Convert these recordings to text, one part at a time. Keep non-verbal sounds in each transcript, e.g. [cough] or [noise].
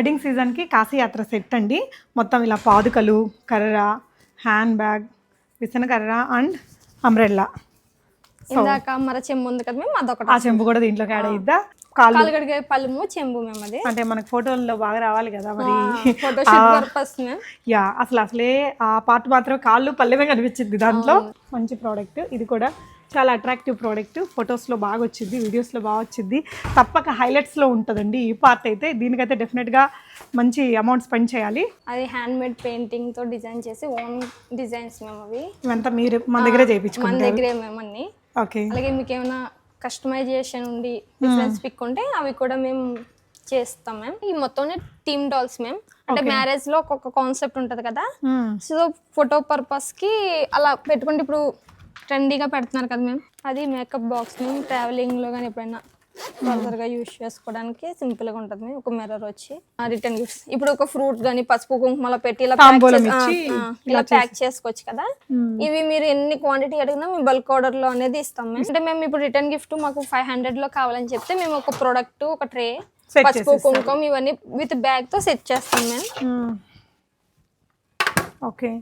Wedding సీజన్కి కాశీయాత్ర set అండి. మొత్తం ఇలా పాదుకలు కర్ర హ్యాండ్ బ్యాగ్ విసనకర్ర అండ్ అంబ్రెల్లా. ఇందాక మర చెంబు ఉంది కదా మేము అదొకటి ఆ చెంబు కూడా దీంట్లోకి యాడ్ అయిద్దా? కాలు కడిగే పళ్ళము చెంబు మేము అది. అంటే మనకు ఫోటోల్లో బాగా రావాలి కదా మరి. యా అసలు అసలే ఆ పార్ట్ మాత్రం కాళ్ళు పల్లెమే కనిపించింది దాంట్లో. మంచి ప్రోడక్ట్. ఇది కూడా చాలా అట్రాక్టివ్ ప్రోడక్ట్ ఫొటోస్లో బాగా వచ్చింది వీడియోస్లో బాగా వచ్చింది తప్పక హైలైట్స్లో ఉంటుందండి ఈ పార్ట్ అయితే. దీనికైతే డెఫినెట్గా మంచి అమౌంట్ స్పెండ్ చేయాలి. అది హ్యాండ్ మేడ్ పెయింటింగ్తో డిజైన్ చేసి ఓన్ డిజైన్స్ మేము అవి. ఇవంతా మీరు మన దగ్గరే మన చేయించుకుంటారు. దగ్గరే మేము అన్ని. ఓకే అలాగే మీకు ఏమైనా కస్టమైజేషన్ ఉండి డిఫరెన్స్ పిక్ ఉంటే అవి కూడా మేము చేస్తాం మేము ఈ మొత్తం టీమ్ డాల్స్ మేము అంటే మ్యారేజ్లో ఒక్కొక్క కాన్సెప్ట్ ఉంటది కదా. సో ఫోటో పర్పస్కి అలా పెట్టుకుంటే ఇప్పుడు ట్రెండీగా పెడుతున్నారు కదా మేము అది మేకప్ బాక్స్ మేము ట్రావెలింగ్లో కానీ ఎప్పుడైనా ఫర్దర్గా యూస్ చేసుకోవడానికి సింపుల్గా ఉంటుంది మేము ఒక మిర్రర్ వచ్చి. రిటర్న్ గిఫ్ట్స్ ఇప్పుడు ఒక ఫ్రూట్ గానీ పసుపు కుంకుమలో పెట్టి ఇలా ఇలా ప్యాక్ చేసుకోవచ్చు కదా. ఇవి మీరు ఎన్ని క్వాంటిటీ అడిగినా మేము బల్క్ ఆర్డర్లో అనేది ఇస్తాం మేము అంటే మేము ఇప్పుడు రిటర్న్ గిఫ్ట్ మాకు ఫైవ్ హండ్రెడ్లో కావాలని చెప్తే మేము ఒక ప్రోడక్ట్ ఒక ట్రే పసుపు కుంకుమ ఇవన్నీ విత్ బ్యాగ్తో సెట్ చేస్తాం మేము ఓకే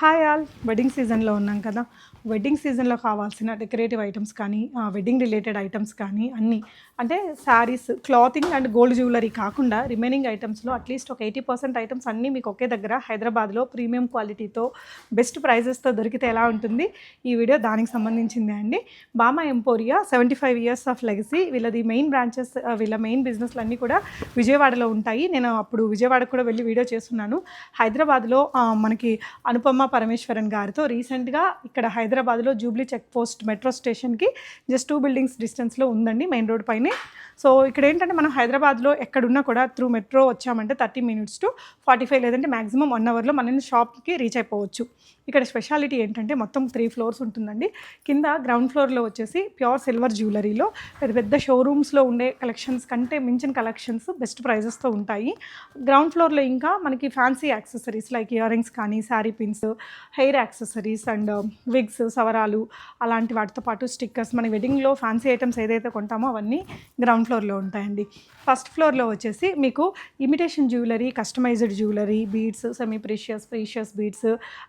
హాయ్ ఆల్ వెడ్డింగ్ సీజన్లో ఉన్నాం కదా. వెడ్డింగ్ సీజన్లో కావాల్సిన డెకరేటివ్ ఐటమ్స్ కానీ వెడ్డింగ్ రిలేటెడ్ ఐటమ్స్ కానీ అన్నీ. అంటే sarees clothing and gold jewellery కాకుండా రిమైనింగ్ ఐటమ్స్లో అట్లీస్ట్ ఒక ఎయిటీ పర్సెంట్ ఐటమ్స్ అన్నీ మీకు ఒకే దగ్గర హైదరాబాద్లో ప్రీమియం క్వాలిటీతో బెస్ట్ ప్రైజెస్తో దొరికితే ఎలా ఉంటుంది? ఈ వీడియో దానికి సంబంధించిందే అండి. Bama emporia seventy five years of legacy వీళ్ళది మెయిన్ బ్రాంచెస్ వీళ్ళ మెయిన్ బిజినెస్లు అన్నీ కూడా విజయవాడలో ఉంటాయి. నేను అప్పుడు విజయవాడకు కూడా వెళ్ళి వీడియో చేస్తున్నాను. హైదరాబాద్లో మనకి అనుపమ పరమేశ్వరన్ గారితో రీసెంట్గా ఇక్కడ హైదరాబాద్లో జూబ్లీ చెక్ పోస్ట్ మెట్రో స్టేషన్కి జస్ట్ టూ బిల్డింగ్స్ డిస్టెన్స్లో ఉందండి మెయిన్ రోడ్ పైనే. సో ఇక్కడ ఏంటంటే మనం హైదరాబాద్లో ఎక్కడున్నా కూడా త్రూ మెట్రో వచ్చామంటే thirty minutes to forty five లేదంటే మాక్సిమం వన్ అవర్లో మనం షాప్కి రీచ్ అయిపోవచ్చు. ఇక్కడ స్పెషాలిటీ ఏంటంటే మొత్తం త్రీ ఫ్లోర్స్ ఉంటుందండి. కింద గ్రౌండ్ ఫ్లోర్లో వచ్చేసి ప్యూర్ సిల్వర్ జ్యువెలరీలో పెద్ద పెద్ద షోరూమ్స్లో ఉండే కలెక్షన్స్ కంటే మించిన కలెక్షన్స్ బెస్ట్ ప్రైజెస్తో ఉంటాయి. గ్రౌండ్ ఫ్లోర్లో ఇంకా మనకి fancy accessories like ear rings కానీ saree pins hair accessories and wigs సవరాలు అలాంటి వాటితో పాటు స్టిక్కర్స్ మన వెడ్డింగ్లో ఫ్యాన్సీ ఐటమ్స్ ఏదైతే కొంటామో అవన్నీ గ్రౌండ్ ఫ్లోర్లో ఉంటాయండి. ఫస్ట్ ఫ్లోర్లో వచ్చేసి మీకు imitation jewellery customized jewellery beads semi precious precious beads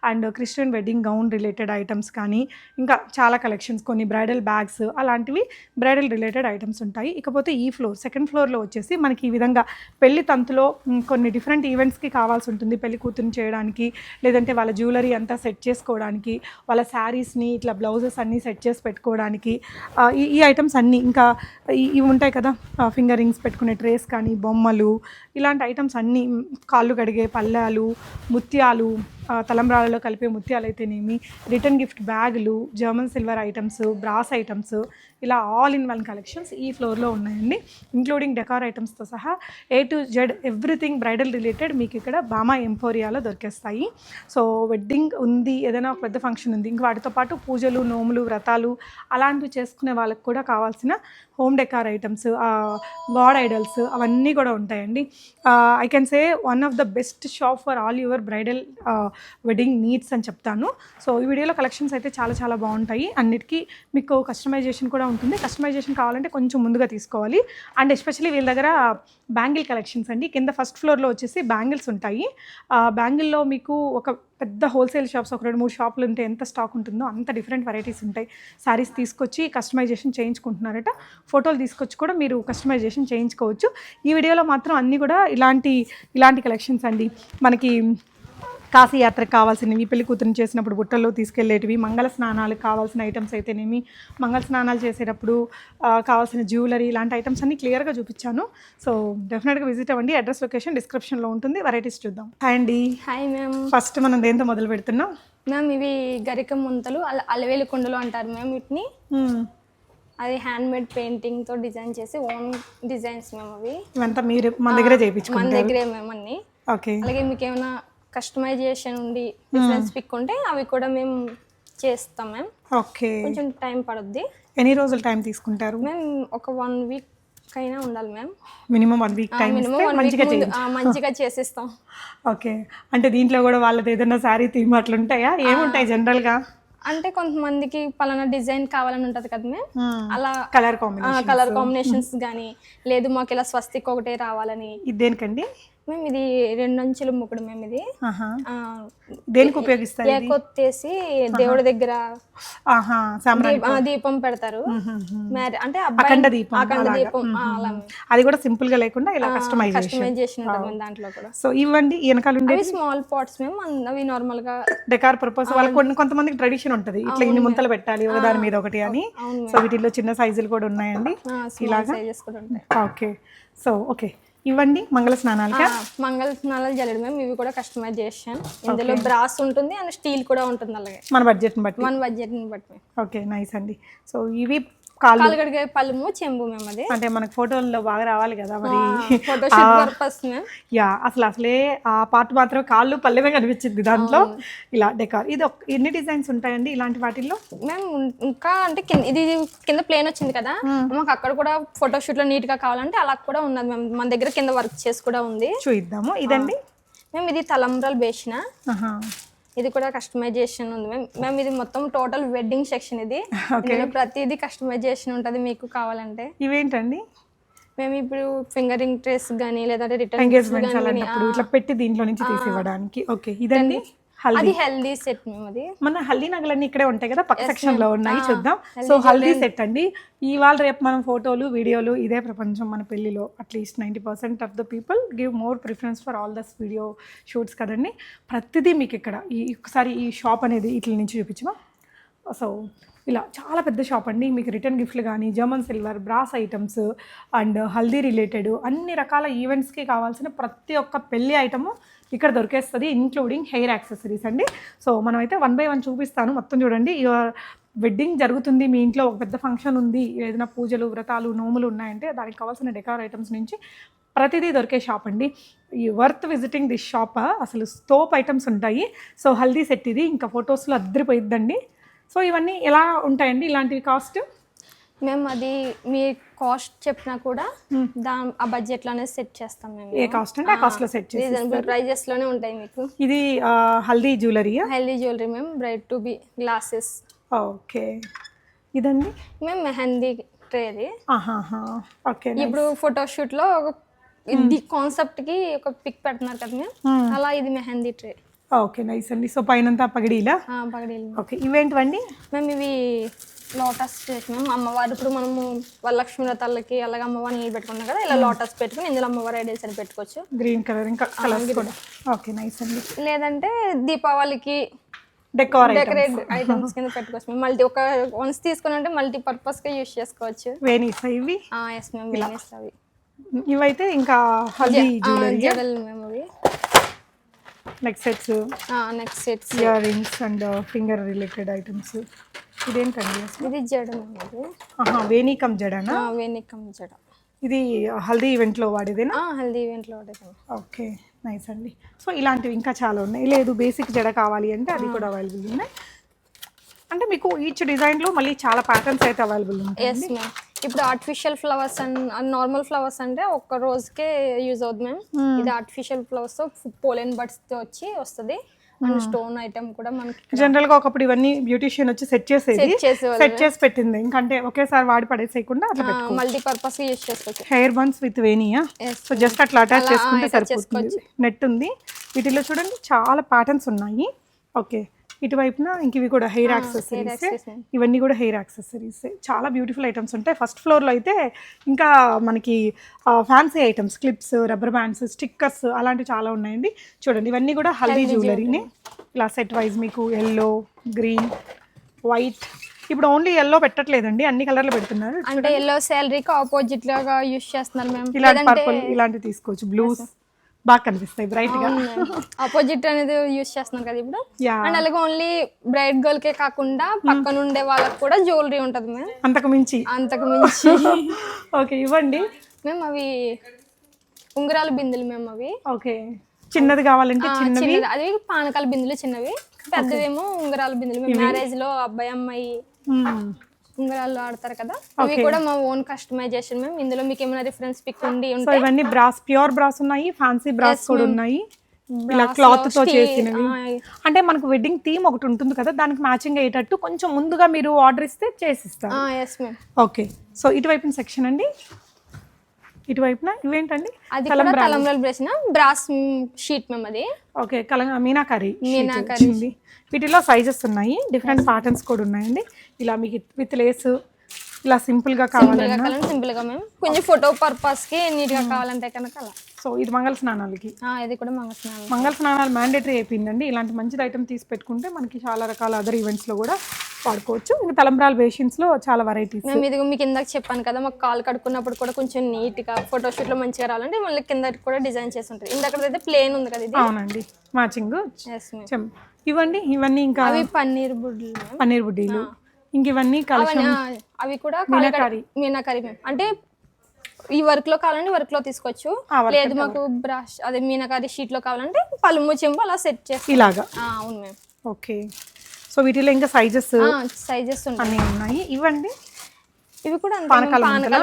and Christian wedding gown related items కానీ ఇంకా చాలా కలెక్షన్స్ కొన్ని బ్రైడల్ బ్యాగ్స్ అలాంటివి బ్రైడల్ రిలేటెడ్ ఐటమ్స్ ఉంటాయి. ఇకపోతే ఈ ఫ్లోర్ సెకండ్ ఫ్లోర్లో వచ్చేసి మనకి ఈ విధంగా పెళ్ళి తంతులో కొన్ని డిఫరెంట్ ఈవెంట్స్కి కావాల్సి ఉంటుంది. పెళ్ళి కూతురు చేయడానికి లేదంటే వాళ్ళ జ్యువెలరీ అంతా సెట్ చేసుకోవడానికి వాళ్ళ శారీస్ని ఇట్లా బ్లౌజెస్ అన్నీ సెట్ చేసి పెట్టుకోవడానికి ఈ ఈ ఐటమ్స్ అన్నీ ఇంకా ఇవి ఉంటాయి కదా ఫింగర్ రింగ్స్ పెట్టుకునే ట్రేస్ కానీ బొమ్మలు ఇలాంటి ఐటమ్స్ అన్నీ కాళ్ళు కడిగే పళ్ళాలు ముత్యాలు తలంబ్రాలలో కలిపే ముత్యాలు అయితేనేమి రిటర్న్ గిఫ్ట్ బ్యాగులు German silver items brass items ఇలా ఆల్ ఇన్ వన్ కలెక్షన్స్ ఈ ఫ్లోర్లో ఉన్నాయండి. ఇంక్లూడింగ్ డెకార్ ఐటమ్స్తో సహా A to Z everything bridal related మీకు ఇక్కడ బామా ఎంపోరియాలో దొరికేస్తాయి. సో వెడ్డింగ్ ఉంది ఏదైనా ఒక పెద్ద ఫంక్షన్ ఉంది ఇంకా వాటితో పాటు పూజలు నోములు వ్రతాలు అలాంటివి చేసుకునే వాళ్ళకి కూడా కావాల్సిన home decor items god idols అవన్నీ కూడా ఉంటాయండి. I can say one of the best shop for all your bridal wedding needs అని చెప్తాను. సో ఈ వీడియోలో కలెక్షన్స్ అయితే చాలా చాలా బాగుంటాయి. అన్నిటికీ మీకు కస్టమైజేషన్ కూడా ఉంటుంది. కస్టమైజేషన్ కావాలంటే కొంచెం ముందుగా తీసుకోవాలి. అండ్ ఎస్పెషల్లీ వీళ్ళ దగ్గర బ్యాంగిల్ కలెక్షన్స్ అండి. కింద ఫస్ట్ ఫ్లోర్లో వచ్చేసి బ్యాంగిల్స్ ఉంటాయి. బ్యాంగిల్లో మీకు ఒక పెద్ద హోల్సేల్ షాప్స్ ఒక రెండు మూడు షాపులు ఉంటే ఎంత స్టాక్ ఉంటుందో అంత డిఫరెంట్ వెరైటీస్ ఉంటాయి. శారీస్ తీసుకొచ్చి కస్టమైజేషన్ చేయించుకుంటున్నారట. ఫోటోలు తీసుకొచ్చి కూడా మీరు కస్టమైజేషన్ చేయించుకోవచ్చు. ఈ వీడియోలో మాత్రం అన్నీ కూడా ఇలాంటి ఇలాంటి కలెక్షన్స్ అండి. మనకి కాశీ యాత్రకు కావాల్సినవి పెళ్ళి కూతురుని చేసినప్పుడు బుట్టల్లో తీసుకెళ్ళేటివి మంగళ స్నానాలకు కావాల్సిన ఐటమ్స్ అయితేనేమి మంగళ స్నానాలు చేసేటప్పుడు కావాల్సిన జ్యువెలరీ ఇలాంటి ఐటమ్స్ అన్ని క్లియర్గా చూపించాను. సో డెఫినెట్గా విజిట్ అవ్వండి. అడ్రస్ లొకేషన్ డిస్క్రిప్షన్లో ఉంటుంది. వెరైటీస్ చూద్దాం. హాయ్ అండి. హాయ్ మ్యామ్ ఫస్ట్ మనం దేంతో మొదలు పెడుతున్నాం? మ్యామ్ ఇవి గరిక ముంతలు. అల అలవేలి కుండలు అంటారు మ్యామ్ వీటిని. మ్మ్. అది హ్యాండ్ మేడ్ పెయింటింగ్తో డిజైన్ చేసి ఓన్ డిజైన్స్ మేము అవి. ఇవంతా మీరు మన దగ్గరే మన చేయించుకుంటారు. దగ్గరే మేము అన్ని. ఓకే అలాగే మీకు ఏమైనా కస్టమైజేషన్ ఉండి డిఫరెన్స్ పిక్ ఉంటే అవి కూడా మేము చేస్తాం మ్యామ్. ఓకే. కొంచెం టైం పడుద్ది. ఎన్ని రోజులు టైం తీసుకుంటారు? మేము ఒక వన్ వీక్ అయినా ఉండాలి ma'am. Minimum one week time మంచిగా మంచిగా చేసిస్తాం. [laughs] ఓకే. అంటే దీంట్లో కూడా వాళ్ళది ఏదైనా శారీ థీమ్ అట్లా ఉంటాయా? ఏముంటాయి జనరల్గా? అంటే కొంతమందికి పలానా డిజైన్ కావాలని ఉంటది కదా మేము అలా కలర్ కాంబినేషన్ కలర్ కాంబినేషన్స్ కానీ లేదు మాకు ఇలా స్వస్తిక్ ఒకటే రావాలని. దేనికండి? మేము ఇది రెండు అంచులు ముక్కుడు మేము ఇది దేనికి ఉపయోగిస్తారు ఇది? ఏకొత్తేసి దేవుడి దగ్గర దీప- పెడతారు. అంటే అఖండ దీపం అఖండ. దీపం అది కూడా సింపుల్గా లేకుండా ఇలా కస్టమైజేషన్ దాంట్లో కూడా. సో ఇవ్వండి వెనకాల ఉండే స్మాల్ పాట్స్ మేము అవి నార్మల్గా డెకార్ పర్పస్ వాళ్ళకి కొన్ని కొంతమందికి ట్రెడిషన్ ఉంటుంది. ఇట్లా ఇన్ని ముంతలు పెట్టాలి దాని మీద ఒకటి అని. సో వీటిలో చిన్న సైజులు కూడా ఉన్నాయండి. ఉంటాయి. ఓకే. So okay. ఇవ్వండి మంగళ స్నానాలుగా ఆ, మంగళ స్నానాలు జల్లెడు మేము ఇవి కూడా కస్టమైజ్ చేసాం ఇందులో బ్రాస్ ఉంటుంది అండ్ స్టీల్ కూడా ఉంటుంది అలాగే. మన బడ్జెట్ని బట్టి. మన బడ్జెట్ని బట్టి. ఓకే నైస్ అండి. సో ఇవి కాలు కడిగే పళ్ళము చెంబు మేము అది. అంటే మనకు ఫోటోల్లో బాగా రావాలి కదా మరి. యా అసలు అసలే ఆ పార్ట్ మాత్రం కాళ్ళు పల్లెమే కనిపించింది దాంట్లో. ఇలా డెకార్. ఇది ఒక- ఎన్ని డిజైన్స్ ఉంటాయండి ఇలాంటి వాటిల్లో? మేము ఇంకా అంటే ఇది కింద ప్లేన్ వచ్చింది కదా మాకు అక్కడ కూడా ఫోటోషూట్లో నీట్గా కావాలంటే అలా కూడా ఉన్నది మేము మన దగ్గర కింద వర్క్ చేసి కూడా ఉంది. చూద్దాము ఇదండి? మేము ఇది తలంబ్రాలు వేసిన. ఆహా. ఇది కూడా కస్టమైజేషన్ ఉంది మేము మేము ఇది మొత్తం టోటల్ వెడ్డింగ్ సెక్షన్ ఇది. ప్రతిదీ కస్టమైజేషన్ ఉంటుంది మీకు కావాలంటే. ఇవేంటండి? మేము ఇప్పుడు ఫింగరింగ్ ట్రేస్ కానీ లేదంటే రిటర్న్ ఇట్లా పెట్టి దీంట్లో నుంచి తీసి ఇవ్వడానికి ఓకే ఇదండి. అది హెల్దీ సెట్ అది మన హల్దీ నగలన్నీ ఇక్కడే ఉంటాయి కదా పక్క సెక్షన్లో ఉన్నాయి చూద్దాం. సో హల్దీ సెట్ అండి. ఇవాళ రేపు మనం ఫోటోలు వీడియోలు ఇదే ప్రపంచం మన పెళ్ళిలో at least ninety percent of the people give more preference for all these video shoots కదండి. ప్రతిదీ మీకు ఇక్కడ ఈ ఒకసారి ఈ షాప్ అనేది ఇట్ల నుంచి చూపించమా? సో ఇలా చాలా పెద్ద షాప్ అండి. మీకు రిటర్న్ గిఫ్ట్లు కానీ German silver brass items and haldi related అన్ని రకాల ఈవెంట్స్కి కావాల్సిన ప్రతి ఒక్క పెళ్ళి ఐటము ఇక్కడ దొరికేస్తుంది ఇంక్లూడింగ్ హెయిర్ యాక్సెసరీస్ అండి. సో మనమైతే వన్ బై వన్ చూపిస్తాను. మొత్తం చూడండి. యువర్ వెడ్డింగ్ జరుగుతుంది. మీ ఇంట్లో ఒక పెద్ద ఫంక్షన్ ఉంది. ఏదైనా పూజలు వ్రతాలు నోములు ఉన్నాయంటే దానికి కావాల్సిన డెకార్ ఐటమ్స్ నుంచి ప్రతిదీ దొరికే షాప్ అండి. ఈ వర్త్ విజిటింగ్ దిస్ షాప్ అసలు స్టోప్ ఐటమ్స్ ఉంటాయి. సో హల్దీ సెట్ ఇది. ఇంకా ఫొటోస్లో అద్దరిపోయిద్దండి. సో ఇవన్నీ ఎలా ఉంటాయండి? ఇలాంటివి కాస్ట్ మేము అది మీ కాస్ట్ చెప్పినా కూడా దా ఆ బడ్జెట్లోనే సెట్ చేస్తాం మేము. ఏ కాస్ట్ అంటే ఆ కాస్ట్లో సెట్ చేసి రీజనబుల్ ప్రైజెస్లోనే ఉంటాయి మీకు. ఇది హల్దీ జ్యువెలరీయా హెల్దీ జ్యువెలరీ మేము bright to be glasses okay. ఇదండి? మేము మెహందీ ట్రేది ఓకే ఇప్పుడు ఫోటోషూట్లో ఒక ఇది కాన్సెప్ట్కి ఒక పిక్ పెడుతున్నారు కదా మేము అలా ఇది మెహందీ ట్రే ఓకే నైస్ అండి. సో పైనంతా పగిడీలా? పగడీలు. ఓకే ఇవేంటివండి? మేము ఇవి లోటస్ మేము అమ్మవారు ఇప్పుడు మనము వరలక్ష్మి వ్రతాలకి అలాగే అమ్మవారిని నిలబెట్టుకున్నాం కదా ఇలా లోటస్ పెట్టుకుని ఇందులో అమ్మవారి ఐడియల్స్ అని పెట్టుకోవచ్చు. గ్రీన్ కలర్ ఇంకా కలర్స్ కూడా. ఓకే నైస్ అండి. లేదంటే దీపావళికి డెకార్ డెకరేట్ ఐటమ్స్ కింద పెట్టుకోవచ్చు. మేము మల్టీ ఒక వన్స్ తీసుకుని అంటే మల్టీ పర్పస్గా యూస్ చేసుకోవచ్చు వేణీస్ ఇవి ఎస్ మేము బిజినెస్ అవి. ఇవైతే ఇంకా హల్దీ జ్యువెలరీ మేము అవి neck sets next sets earrings and finger related items ఇదేంటండి? ఇది జడ ఆహా వేణికం జడనా? వేణికం జడ. ఇది హల్దీ ఈవెంట్లో వాడేదేనా? హల్దీ ఈవెంట్లో వాడేదాం ఓకే నైస్ అండి. సో ఇలాంటివి ఇంకా చాలా ఉన్నాయి. లేదు బేసిక్ జడ కావాలి అంటే అది కూడా అవైలబుల్ ఉన్నాయి. అంటే మీకు ఈచ్ డిజైన్లో మళ్ళీ చాలా ప్యాటర్న్స్ అయితే అవైలబుల్ ఉంటాయి ఎస్ మ్యామ్ ఇప్పుడు artificial flowers and normal flowers అంటే ఒక్క రోజుకే యూజ్ అవుతుంది మ్యామ్ ఇది ఆర్టిఫిషియల్ ఫ్లవర్స్తో పోలెన్ బడ్స్తో వచ్చి వస్తుంది. అండ్ స్టోన్ ఐటమ్ కూడా మనకి జనరల్గా ఒకప్పుడు ఇవన్నీ బ్యూటిషియన్ వచ్చి సెట్ చేసేది. సెట్ చేసి పెట్టింది. ఇంకంటే ఒకేసారి వాడి పడేసేయకుండా అట్లా మల్టీ పర్పస్ యూజ్ చేసుకోవచ్చు హెయిర్ బన్స్ విత్ వేనియా సో జస్ట్ అట్లా అటాచ్ చేసుకుంటే సరిపోతుంది. నెట్ ఉంది. వీటిలో చూడండి చాలా ప్యాటర్న్స్ ఉన్నాయి. ఓకే ఇటువైపున ఇంక ఇవి కూడా హెయిర్ యాక్సెసరీస్. ఇవన్నీ కూడా హెయిర్ యాక్సెసరీస్. చాలా బ్యూటిఫుల్ ఐటమ్స్ ఉంటాయి. ఫస్ట్ ఫ్లోర్లో అయితే ఇంకా మనకి fancy items clips rubber bands stickers అలాంటివి చాలా ఉన్నాయండి. చూడండి ఇవన్నీ కూడా హల్దీ జ్యువెలరీని ఇలా సెట్ వైజ్ మీకు ఎల్లో గ్రీన్ వైట్ ఇప్పుడు ఓన్లీ ఎల్లో పెట్టట్లేదండి. అన్ని కలర్లు పెడుతున్నారు. అంటే ఎల్లో శాలరీకి ఆపోజిట్ లాగా యూజ్ చేస్తున్నారు మ్యామ్ ఇలాంటి పర్పుల్ ఇలాంటివి తీసుకోవచ్చు. బ్లూస్ బాగా కనిపిస్తాయి బ్రైట్గా. ఆపోజిట్ అనేది యూజ్ చేస్తున్నారు కదా ఇప్పుడు. అండ్ అలాగే ఓన్లీ బ్రైట్ గర్ల్ కే కాకుండా పక్కన ఉండే వాళ్ళకి కూడా జ్యువెలరీ ఉంటుంది మ్యామ్ అంతకు మించి. అంతకు మించి. [laughs] ఓకే ఇవ్వండి. మేము అవి ఉంగరాల బిందులు మేము అవి. ఓకే చిన్నది కావాలంటే చిన్నవి. చిన్నది. అది పానకాల బిందులు చిన్నవి. పెద్దవేమో ఉంగరాల బిందులు. మేము మ్యారేజ్లో అబ్బాయి అమ్మాయి. మ్మ్. ఉంగరాలు ఆడతారు కదా? ఇవి కూడా మా ఓన్ కస్టమైజేషన్ మేము ఇందులో మీకు ఏమైనా రిఫరెన్స్ పిక్ ఉండి సో ఇవన్నీ బ్రాస్ ప్యూర్ బ్రాస్ ఉన్నాయి ఫ్యాన్సీ బ్రాస్ కూడా ఉన్నాయి. ఇలా క్లాత్తో చేసినవి. అంటే మనకు వెడ్డింగ్ థీమ్ ఒకటి ఉంటుంది కదా దానికి మ్యాచింగ్ అయ్యేటట్టు కొంచెం ముందుగా మీరు ఆర్డర్ ఇస్తే చేసిస్తారు. ఓకే సో ఇటువైపున సెక్షన్ అండి. ఇటువైపున ఇవేంటండి? అది కూడా తలంబ్రాలు బ్రేసిన బ్రాస్ షీట్ మ్యామ్ అది. ఓకే కల మీనాకారి మీనాకారి వీటిలో సైజెస్ ఉన్నాయి. డిఫరెంట్ ప్యాటర్న్స్ కూడా ఉన్నాయండి. ఇలా మీకు విత్ లేస్ ఇలా సింపుల్గా కావాలన్నా. కావాలంటే సింపుల్గా మేము కొంచెం ఫోటో పర్పస్కి నీట్గా కావాలంటే కనుక అలా. సో ఇది మంగళ స్నానాలకి. ఇది కూడా మంగ స్నానం మంగళ స్నానాలు మ్యాండేటరీ అయిపోయిందండి. ఇలాంటి మంచిది ఐటమ్ తీసి పెట్టుకుంటే మనకి చాలా రకాల అదర్ ఈవెంట్స్లో కూడా వాడుకోవచ్చు ఇంకా తలంబ్రాల బేషన్స్లో చాలా వెరైటీస్ మేము ఇది మీకు ఇందాక చెప్పాను కదా మాకు కాల్ కడుక్కున్నప్పుడు కూడా కొంచెం నీట్గా ఫోటో షూట్లో మంచిగా రావాలంటే మళ్ళీ కింద కూడా డిజైన్ చేసి ఉంటుంది. ఇందాక అయితే ప్లేన్ ఉంది కదా ఇది? అవునండి. మ్యాచింగ్ ఇవ్వండి ఇవన్నీ ఇంకా అవి పన్నీర్ బుడ్లు పన్నీర్ బుడ్డీలు. ఇంక ఇవన్నీ అవి కూడా మీనాకరి. మ్యామ్ అంటే ఈ వర్క్లో కావాలంటే వర్క్లో తీసుకోవచ్చు లేదు మాకు బ్రష్ అదే మీనాకరి షీట్లో కావాలంటే పలుము చెంపు అలా సెట్ చేస్తాం. ఇలాగా. అవును మ్యామ్ ఓకే. సో వీటిలో ఇంకా సైజెస్ సైజెస్ ఉంటాయి. అన్నీ ఉన్నాయి. ఇవ్వండి ఇవి కూడా. పానకాల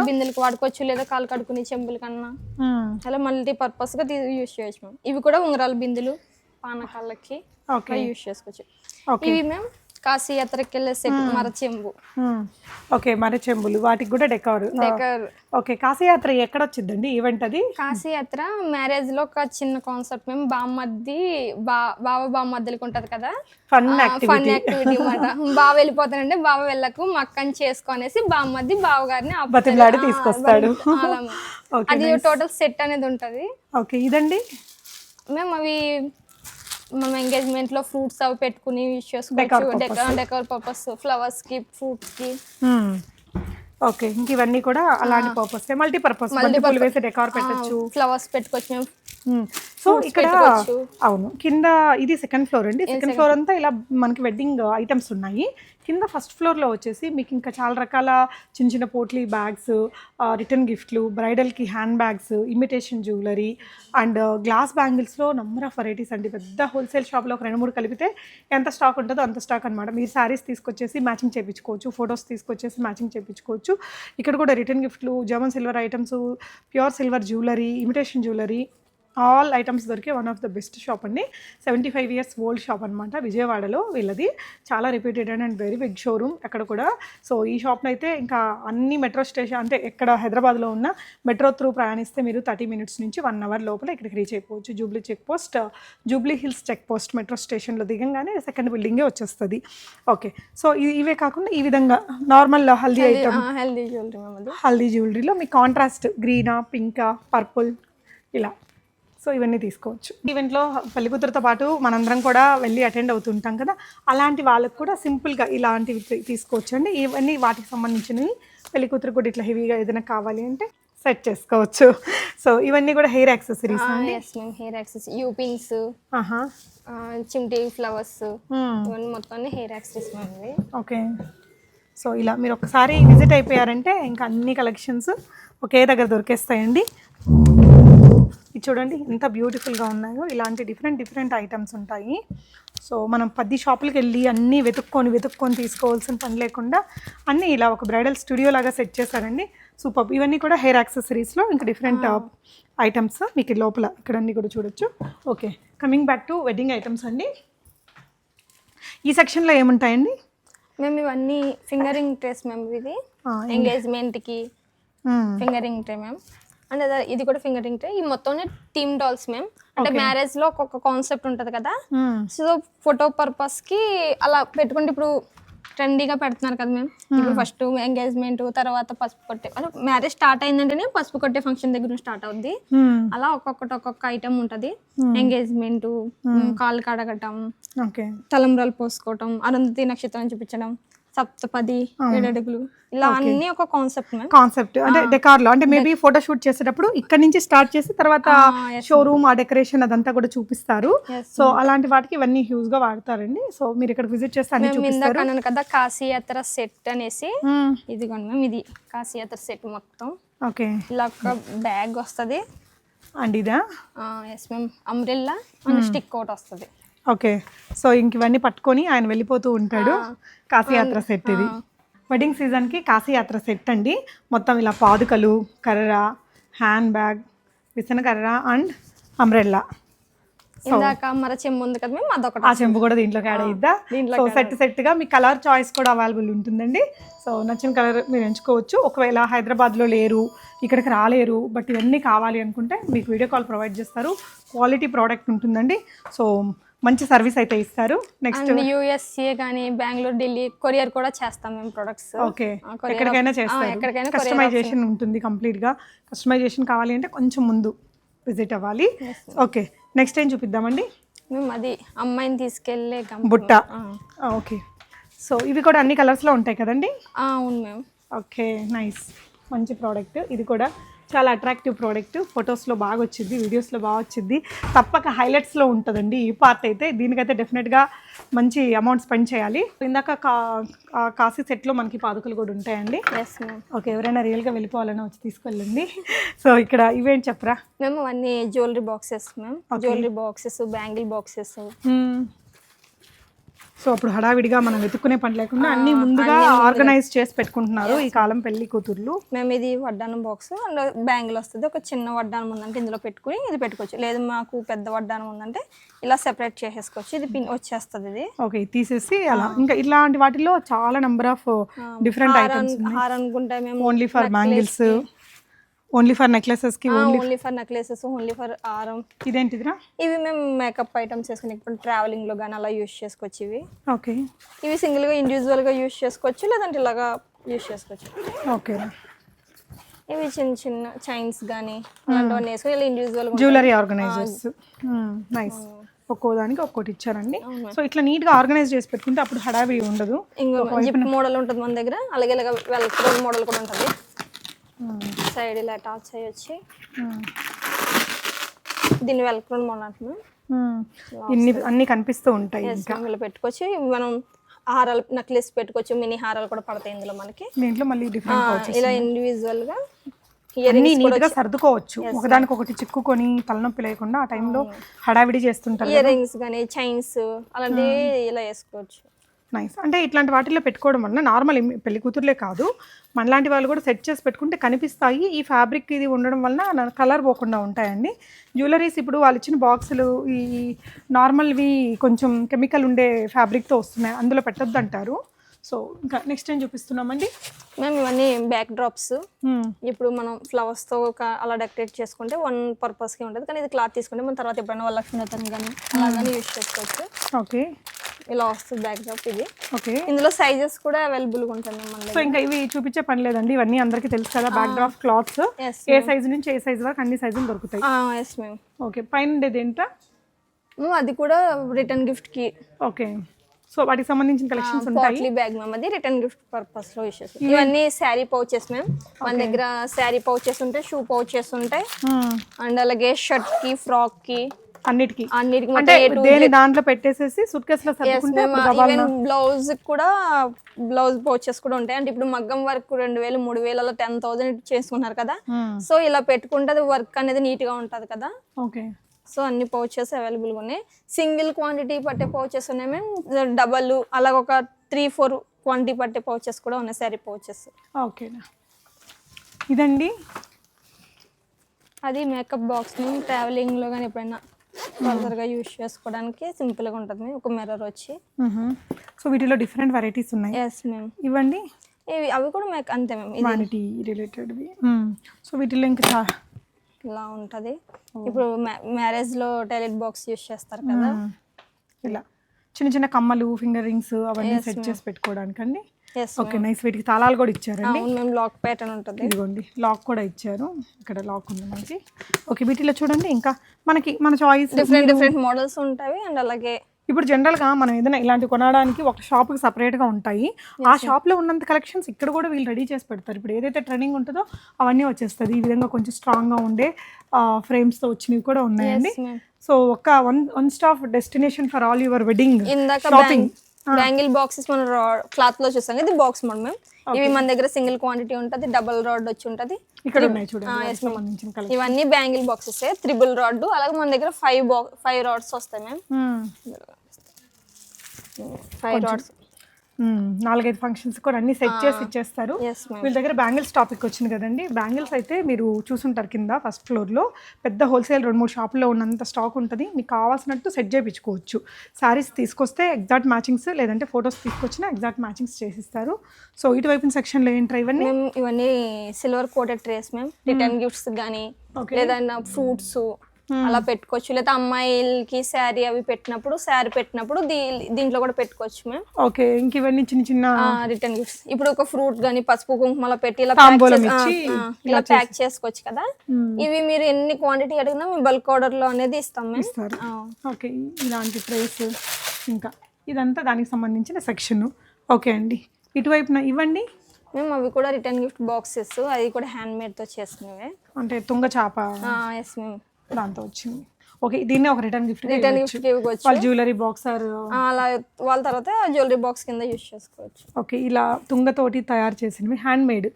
బిందెలకు వాడుకోవచ్చు లేదా కాలు కడుకునే చెంబుల కన్నా. మ్మ్. అలా మల్టీ పర్పస్గా యూజ్ చేయొచ్చు మ్యామ్. ఇవి కూడా ఉంగరాల బిందెలు పానకాలకి యూజ్ చేసుకోవచ్చు. ఇవి మేము కాశీ యాత్రకి వెళ్ళే సెట్ మర చెంబు. మ్మ్. ఓకే మరి చెంబులు. వాటికి కూడా డెకార్ డెకర్ ఓకే కాశీయాత్ర ఎక్కడ వచ్చిందండి ఈవెంట్ అది? కాశీ యాత్ర మ్యారేజ్లో ఒక చిన్న కాన్సెప్ట్ మేము బామ్మద్ది బా బావ బామ్మద్దలకి ఉంటది కదా? ఫన్ ఫన్ యాక్టివిటీ అన్నమాట. [laughs] బావ వెళ్ళిపోతానంటే బావ వెళ్ళకు మా అక్కని చేసుకొనేసి బామ్మద్ది బావ గారిని ఆ, తీసుకొస్తాడు. [laughs] అది టోటల్ సెట్ అనేది ఉంటది. ఓకే ఇదండి? మేము అవి మేము ఎంగేజ్మెంట్లో ఫ్రూట్స్ అవి పెట్టుకుని యూజ్ చేసుకోవచ్చు డెకర్ పర్పస్ ఫ్లవర్స్కి ఫ్రూట్స్కి. ఓకే ఇంక ఇవన్నీ కూడా అలాంటి పర్పస్ మల్టీ పర్పస్ మల్టిపుల్ వేసి డెకార్ పెట్టచ్చు. ఫ్లవర్స్ పెట్టుకోవచ్చు మేము. సో ఇక్కడ పెట్టుకోవచ్చు. అవును కింద ఇది సెకండ్ ఫ్లోర్ అండి. సెకండ్ ఫ్లోర్ అంతా ఇలా మనకి వెడ్డింగ్ ఐటమ్స్ ఉన్నాయి. కింద ఫస్ట్ ఫ్లోర్లో వచ్చేసి మీకు ఇంకా చాలా రకాల చిన్న చిన్న పోట్లీ బ్యాగ్స్ రిటర్న్ గిఫ్ట్లు బ్రైడల్కి hand bags imitation jewellery and glass బ్యాంగిల్స్లో number of varieties అండి. పెద్ద హోల్సేల్ షాప్లో ఒక రెండు మూడు కలిపితే ఎంత స్టాక్ ఉంటుందో అంత స్టాక్ అనమాట మీరు శారీస్ తీసుకొచ్చేసి మ్యాచింగ్ చేయించుకోవచ్చు ఫొటోస్ తీసుకొచ్చేసి మ్యాచింగ్ చేయించుకోవచ్చు ఇక్కడ కూడా రిటర్న్ గిఫ్ట్లు German silver items pure silver jewellery imitation jewellery all items దొరికే one of the best shop అండి. Seventy five years old shop అనమాట విజయవాడలో వీళ్ళది. చాలా repeated and very big showroom అక్కడ కూడా. సో ఈ షాప్లో అయితే ఇంకా అన్ని మెట్రో స్టేషన్ అంటే ఎక్కడ హైదరాబాద్లో ఉన్న మెట్రో త్రూ ప్రయాణిస్తే మీరు థర్టీ మినిట్స్ నుంచి వన్ అవర్ లోపల ఇక్కడికి రీచ్ అయిపోవచ్చు. Jubilee check post Jubilee Hills check post metro స్టేషన్లో దిగంగానే సెకండ్ బిల్డింగే వచ్చేస్తుంది. ఓకే సో ఇవే కాకుండా ఈ విధంగా normal haldi item healthy jewellery haldi జ్యువెలరీలో మీ కాంట్రాస్ట్ గ్రీనా పింకా పర్పుల్ ఇలా. సో ఇవన్నీ తీసుకోవచ్చు. ఈవెంట్లో పెళ్ళి కూతురుతో పాటు మనందరం కూడా వెళ్ళి అటెండ్ అవుతుంటాం కదా. అలాంటి వాళ్ళకు కూడా సింపుల్గా ఇలాంటివి తీ- తీసుకోవచ్చు అండి ఇవన్నీ వాటికి సంబంధించినవి పెళ్ళి కూతురు కూడా ఇట్లా హెవీగా ఏదైనా కావాలి అంటే సెట్ చేసుకోవచ్చు. సో ఇవన్నీ కూడా hair accessories hair access U pins ఆహా. చిమ్టీ ఫ్లవర్స్. ఇవన్నీ మొత్తం హెయిర్ యాక్సెస్ మేము ఇవి. ఓకే. సో ఇలా మీరు ఒకసారి విజిట్ అయిపోయారంటే ఇంకా అన్ని కలెక్షన్స్ ఒకే దగ్గర దొరికేస్తాయండి. చూడండి ఎంత బ్యూటిఫుల్గా ఉన్నాయో. ఇలాంటి డిఫరెంట్ డిఫరెంట్ ఐటమ్స్ ఉంటాయి. సో మనం పది షాపులకి వెళ్ళి అన్నీ వెతుక్కొని వెతుక్కొని తీసుకోవాల్సిన పని లేకుండా అన్నీ ఇలా ఒక బ్రైడల్ స్టూడియో లాగా సెట్ చేశారండి. సూపర్ ఇవన్నీ కూడా హెయిర్ యాక్సెసరీస్లో ఇంకా డిఫరెంట్ ఐటమ్స్ మీకు ఈ లోపల ఇక్కడ అన్నీ కూడా చూడొచ్చు. Okay coming back to wedding items అండి. ఈ సెక్షన్లో ఏముంటాయండి? మేము ఇవన్నీ ఫింగరింగ్ ట్రేస్ మేము ఇది. ఆ, ఎంగేజ్మెంట్కి మ్మ్. ఫింగరింగ్ ట్రే మ్యామ్ అదే ఇది కూడా ఫింగరింగ్ ట్రే ఈ మొత్తం టీమ్ డాల్స్ మేము అంటే మ్యారేజ్లో ఒక్కొక్క కాన్సెప్ట్ ఉంటది కదా. సో ఫోటో పర్పస్కి అలా పెట్టుకుంటే ఇప్పుడు ట్రెండీగా పెడుతున్నారు కదా మేము ఇప్పుడు ఫస్ట్ ఎంగేజ్మెంట్ తర్వాత పసుపు కొట్టే మ్యారేజ్ స్టార్ట్ అయిందంటేనే పసుపు కొట్టే ఫంక్షన్ దగ్గర నుంచి స్టార్ట్ అవుద్ది. మ్మ్. అలా ఒక్కొక్కటి ఒక్కొక్క ఐటమ్ ఉంటది. ఎంగేజ్మెంట్ కాలు కడగటం ఓకే తలంబ్రాలు పోసుకోవటం అరుంధతి నక్షత్రం చూపించడం. సప్తపది ఏడడుగులు. ఇలా అన్ని ఒక కాన్సెప్ట్ కాన్సెప్ట్ అంటే డెకార్లో. అంటే మేబీ ఫోటో షూట్ చేసేటప్పుడు ఇక్కడ నుంచి స్టార్ట్ చేసి తర్వాత షోరూమ్ ఆ డెకరేషన్ అదంతా కూడా చూపిస్తారు. సో అలాంటి వాటికి ఇవన్నీ హ్యూజ్గా వాడతారండి. సో మీరు ఇక్కడ విజిట్ చేస్తే అన్ని చూపిస్తారు. అన్నాను కదా కాశీయాత్ర సెట్ అనేసి. మ్మ్. ఇదిగోండి మ్యామ్ ఇది కాశీయాత్ర సెట్ మొత్తం. ఓకే ఇలా ఒక బ్యాగ్ వస్తుంది. అండ్ ఇదా? Yes ma'am umbrella and stick ఒకటి వస్తుంది. ఓకే. సో ఇంక ఇవన్నీ పట్టుకొని ఆయన వెళ్ళిపోతూ ఉంటాడు. కాశీయాత్ర సెట్ ఇది. వెడ్డింగ్ సీజన్కి కాశీయాత్ర సెట్ అండి. మొత్తం ఇలా పాదుకలు కర్ర హ్యాండ్ బ్యాగ్ విసనకర్ర అండ్ అంబ్రెల్లా ఇందాక మర చెంబు ఉంది కదా మేము అదొకటి. ఆ చెంబు కూడా దీంట్లోకి యాడ్ అయిద్దా? సో సెట్ సెట్గా మీ కలర్ చాయిస్ కూడా అవైలబుల్ ఉంటుందండి. సో నచ్చిన కలర్ మీరు ఎంచుకోవచ్చు. ఒకవేళ హైదరాబాద్లో లేరు ఇక్కడికి రాలేరు బట్ ఇవన్నీ కావాలి అనుకుంటే మీకు వీడియో కాల్ ప్రొవైడ్ చేస్తారు. క్వాలిటీ ప్రోడక్ట్ ఉంటుందండి. సో మంచి సర్వీస్ అయితే ఇస్తారు. నెక్స్ట్ యూఎస్ఏ కానీ బెంగళూరు ఢిల్లీ కొరియర్ కూడా చేస్తాం మేము ప్రొడక్ట్స్ ఓకే ఎక్కడికైనా చేస్తారు. ఎక్కడికైనా కస్టమైజేషన్ ఉంటుంది కంప్లీట్గా కస్టమైజేషన్ కావాలి అంటే కొంచెం ముందు విజిట్ అవ్వాలి. ఓకే నెక్స్ట్ ఏం చూపిద్దామండి? మేము అది అమ్మాయిని తీసుకెళ్ళే బుట్ట. ఓకే సో ఇవి కూడా అన్ని కలర్స్లో ఉంటాయి కదండి? అవును మేము ఓకే నైస్ మంచి ప్రోడక్ట్ ఇది కూడా చాలా అట్రాక్టివ్ ప్రోడక్ట్ ఫొటోస్లో బాగా వచ్చింది వీడియోస్లో బాగా వచ్చింది తప్పక హైలైట్స్లో ఉంటుందండి ఈ పార్ట్ అయితే. దీనికైతే డెఫినెట్గా మంచి అమౌంట్ స్పెండ్ చేయాలి. ఇందాక కా కాశీ సెట్లో మనకి పాదుకలు కూడా ఉంటాయండి. ఓకే ఎవరైనా రియల్గా వెళ్ళిపోవాలని వచ్చి తీసుకెళ్ళండి. సో ఇక్కడ ఇవేంటి చెప్పరా? మేము అవన్నీ jewellery boxes ma'am jewellery boxes bangle boxes so అప్పుడు హడావిడిగా మనం వెతుక్కునే పని లేకుండా అన్ని ముందుగా ఆర్గనైజ్ చేసి పెట్టుకుంటున్నారు ఈ కాలం పెళ్ళి కూతుర్లు. మేము ఇది వడ్డానం బాక్స్ అండ్ బ్యాంగిల్ వస్తుంది. ఒక చిన్న వడ్డానం ఉందంటే ఇందులో పెట్టుకుని ఇది పెట్టుకోవచ్చు. లేదు మాకు పెద్ద వడ్డానం ఉందంటే ఇలా సెపరేట్ చేసేసుకోవచ్చు. ఇది పిన్ వచ్చేస్తుంది ఇది. ఓకే తీసేసి అలా. ఇంకా ఇలాంటి వాటిలో చాలా నెంబర్ ఆఫ్ డిఫరెంట్ ఐటమ్స్ హారం అనుకుంటే మేము only for bangles only for నెక్లెసెస్కి only for necklaces only for హారం ఇదేంటిదిరా? ఇవి మేము మేకప్ ఐటమ్స్ వేసుకుని ఇప్పుడు ట్రావెలింగ్లో కానీ అలా యూస్ చేసుకోవచ్చు ఇవి ఓకే ఇవి సింగిల్గా ఇండివిజువల్గా యూస్ చేసుకోవచ్చు లేదంటే ఇలాగా యూస్ చేసుకోవచ్చు. ఓకే ఇవి చిన్న చిన్న చైన్స్ కానీ అలాంటివన్నీ వేసుకొని ఇలా ఇండివిజువల్ జ్యువెలరీ ఆర్గనైజర్స్ నైస్ ఒక్కో దానికి ఒక్కోటి ఇచ్చారండి. సో ఇట్లా నీట్గా ఆర్గనైజ్ చేసి పెట్టుకుంటే అప్పుడు హడావిడి ఉండదు. ఇంకో జిప్ మోడల్ ఉంటుంది మన దగ్గర అలాగే ఇలాగ వెల్క్రో మోడల్ కూడా ఉంటుంది. సైడ్ ఇలా అటాచ్ చేయొచ్చి దీన్ని వెల్క్రో మోడల్ అంటున్నాం ఇన్ని అన్ని కనిపిస్తూ ఉంటాయి ఇలా పెట్టుకోవచ్చు మనం హారాలు నెక్లెస్ పెట్టుకోవచ్చు మినీ హారాలు కూడా పడతాయి ఇందులో మనకి. దీంట్లో మళ్ళీ డిఫరెంట్ ఇలా ఇండివిజువల్గా ఇయర్ అన్ని నీట్గా సర్దుకోవచ్చు. ఒకదానికి ఒకటి చిక్కుకొని తలనొప్పి లేకుండా ఆ టైంలో హడావిడి చేస్తుంటారు ఇయర్ రింగ్స్ కానీ చైన్స్ అలాంటివి ఇలా వేసుకోవచ్చు. నైస్ అంటే ఇట్లాంటి వాటిల్లో పెట్టుకోవడం వల్ల నార్మల్ పెళ్ళి కూతుర్లే కాదు. మనలాంటి వాళ్ళు కూడా సెట్ చేసి పెట్టుకుంటే కనిపిస్తాయి. ఈ ఫ్యాబ్రిక్ ఇది ఉండడం వలన కలర్ పోకుండా ఉంటాయండి. జ్యువెలరీస్ ఇప్పుడు వాళ్ళు ఇచ్చిన బాక్సులు ఈ నార్మల్వి కొంచెం కెమికల్ ఉండే ఫ్యాబ్రిక్తో వస్తున్నాయి. అందులో పెట్టొద్దు అంటారు సో ఇంకా నెక్స్ట్ ఏం చూపిస్తున్నామండి? మేము ఇవన్నీ బ్యాక్ డ్రాప్స్. ఇప్పుడు మనం ఫ్లవర్స్తో ఒక అలా డెకరేట్ చేసుకుంటే వన్ పర్పస్కి ఉంటుంది. కానీ ఇది క్లాత్ తీసుకుంటే మనం తర్వాత ఎప్పుడైనా వాళ్ళ లక్ష్మీనతని కానీ అలా కానీ యూస్ చేసుకోవచ్చు. ఓకే. ఇలా వస్తుంది బ్యాక్ డ్రాప్ ఇది. ఓకే. ఇందులో సైజెస్ కూడా అవైలబుల్గా ఉంటుంది మన సో ఇంకా ఇవి చూపించే పని లేదండి. ఇవన్నీ అందరికీ తెలుసు కదా బ్యాక్ డ్రాప్ క్లాత్స్ ఏ సైజు నుంచి ఏ సైజు వరకు అన్ని సైజులు దొరుకుతాయి. ఎస్ మేము ఓకే పైన ఏంటా అది కూడా రిటర్న్ గిఫ్ట్కి. ఓకే. సో వాటికి సంబంధించిన కలెక్షన్స్ ఉంటాయి. బ్యాగ్ మ్యామ్ అది రిటర్న్ గిఫ్ట్ పర్పస్లో యూస్ చేస్తాం ఇవన్నీ శారీ పౌచెస్ మ్యామ్ మన దగ్గర శారీ పౌచెస్ ఉంటాయి షూ పౌచెస్ ఉంటాయి. అండ్ అలాగే షర్ట్కి ఫ్రాక్కి. అన్నిటికీ. అన్నిటికి అంటే దేని దాంట్లో పెట్టేసేసి సూట్ సర్దుకుంటే ఈవెన్ బ్లౌజ్ కూడా బ్లౌజ్ పౌచెస్ కూడా ఉంటాయి. అంటే ఇప్పుడు మగ్గం వర్క్ రెండు వేలు మూడు వేలు అలా టెన్ థౌసండ్ చేసుకున్నారు కదా. సో ఇలా పెట్టుకుంటే అది వర్క్ అనేది నీట్గా ఉంటది కదా. ఓకే సో అన్ని పౌచెస్ అవైలబుల్గా ఉన్నాయి. సింగిల్ క్వాంటిటీ పట్టే పౌచెస్ ఉన్నాయి మేము డబల్ అలాగ ఒక త్రీ ఫోర్ క్వాంటిటీ పట్టే పౌచెస్ కూడా ఉన్నాయి శారీ పౌచెస్ ఓకే ఇదండి? అది మేకప్ బాక్స్ ట్రావెలింగ్లో కానీ ఎప్పుడైనా. ఫర్దర్గా యూస్ చేసుకోవడానికి సింపుల్గా ఉంటుంది. ఒక మిర్రర్ వచ్చి. సో వీటిలో డిఫరెంట్ వెరైటీస్ ఉన్నాయి. ఎస్ మేము ఇవ్వండి ఇవి అవి కూడా మేక్ అంతే ఇది వానిటీ రిలేటెడ్వి సో వీటిలో ఇంకా ఇలా ఉంటుంది. ఇప్పుడు మ్యారేజ్లో టాయిలెట్ బాక్స్ యూస్ చేస్తారు కదా. ఇలా. చిన్న చిన్న కమ్మలు ఫింగర్ రింగ్స్ అవన్నీ సెట్ చేసి పెట్టుకోవడానికండి. ఎస్ ఓకే నైస్ వీటికి తాళాలు కూడా ఇచ్చారండి. మేము లాక్ ప్యాటర్న్ ఉంటుంది. ఇదిగోండి. లాక్ కూడా ఇచ్చారు. ఇక్కడ లాక్ ఉంది మనకి. ఓకే వీటిలో చూడండి. ఇంకా మనకి మన చాయిస్ డిఫరెంట్ డిఫరెంట్ మోడల్స్ ఉంటాయి. అండ్ అలాగే ఇప్పుడు జనరల్గా మనం ఏదైనా ఇలాంటి కొనడానికి ఒక షాప్కి సపరేట్గా ఉంటాయి. ఆ షాప్లో ఉన్నంత కలెక్షన్స్ ఇక్కడ కూడా వీళ్ళు రెడీ చేసి పెడతారు. ఇప్పుడు ఏదైతే ట్రెండింగ్ ఉంటుందో అవన్నీ వచ్చేస్తుంది. ఈ విధంగా కొంచెం స్ట్రాంగ్గా ఉండే ఫ్రేమ్స్తో వచ్చినవి కూడా ఉన్నాయండి. సో ఒక one one stop destination for all your wedding shopping bangle boxes మనం క్లాత్లో చూస్తాం ఇది బాక్స్ మోడల్ మేము. ఇవి మన దగ్గర సింగిల్ క్వాంటిటీ ఉంటుంది డబుల్ రాడ్ వచ్చి ఉంటుంది. ఇక్కడ ఇవన్నీ బ్యాంగిల్ బాక్సెస్ త్రిబుల్ రాడ్ అలాగే మన దగ్గర ఫైవ్ బాక్స్ ఫైవ్ రాడ్స్ వస్తాయి మేము ఫైవ్ రాడ్స్. నాలుగైదు ఫంక్షన్స్ కూడా అన్ని సెట్ చేసి ఇచ్చేస్తారు. వీళ్ళ దగ్గర బ్యాంగిల్స్ టాపిక్ వచ్చింది కదండి. బ్యాంగిల్స్ అయితే మీరు చూసుంటారు కింద ఫస్ట్ ఫ్లోర్లో పెద్ద హోల్సేల్ రెండు మూడు షాపుల్లో ఉన్నంత స్టాక్ ఉంటుంది. మీకు కావాల్సినట్టు సెట్ చేయించుకోవచ్చు శారీస్ తీసుకొస్తే ఎగ్జాక్ట్ మ్యాచింగ్స్ లేదంటే ఫొటోస్ తీసుకొచ్చినా ఎగ్జాక్ట్ మ్యాచింగ్స్ చేసిస్తారు. సో ఇటువైపు సెక్షన్లో ఏంటి ఇవన్నీ? మేము ఇవన్నీ సిల్వర్ కోటెడ్ ట్రేస్ మేము. రిటర్న్ గిఫ్ట్స్ కానీ. లేదన్నా ఫ్రూట్స్ అలా పెట్టుకోవచ్చు. లేదా అమ్మాయిలకి శారీ అవి పెట్టినప్పుడు శారీ పెట్టినప్పుడు దీంట్లో కూడా పెట్టుకోవచ్చు మేము ఓకే ఇంక ఇవన్నీ చిన్న చిన్న రిటర్న్ గిఫ్ట్స్. ఇప్పుడు ఒక ఫ్రూట్ కానీ పసుపు కుంకుమల పెట్టి ఇలా ఇలా ప్యాక్ చేసుకోవచ్చు కదా. ఇవి మీరు ఎన్ని క్వాంటిటీ అడిగినా మేము బల్క్ ఆర్డర్లో అనేది ఇస్తాం మేము ఓకే ఇలాంటి ట్రేస్ ఇంకా. ఇదంతా దానికి సంబంధించిన సెక్షన్. ఓకే అండి. ఇటువైపున ఇవ్వండి. మేము అవి కూడా రిటర్న్ గిఫ్ట్ బాక్సెస్. అవి కూడా హ్యాండ్ మేడ్తో చేసినవే. అంటే తుంగ చాప. ఎస్ మేము దాంతో వచ్చింది. ఓకే దీన్నే ఒక రిటర్న్ గిఫ్ట్ రిటర్న్ గిఫ్ట్ ఇవ్వచ్చు. వాళ్ళ జ్యువెలరీ బాక్స్ అలా వాళ్ళ తర్వాత జ్యువెలరీ బాక్స్ కింద యూస్ చేసుకోవచ్చు. ఓకే ఇలా తుంగతోటి తయారు చేసినవి హ్యాండ్ మేడ్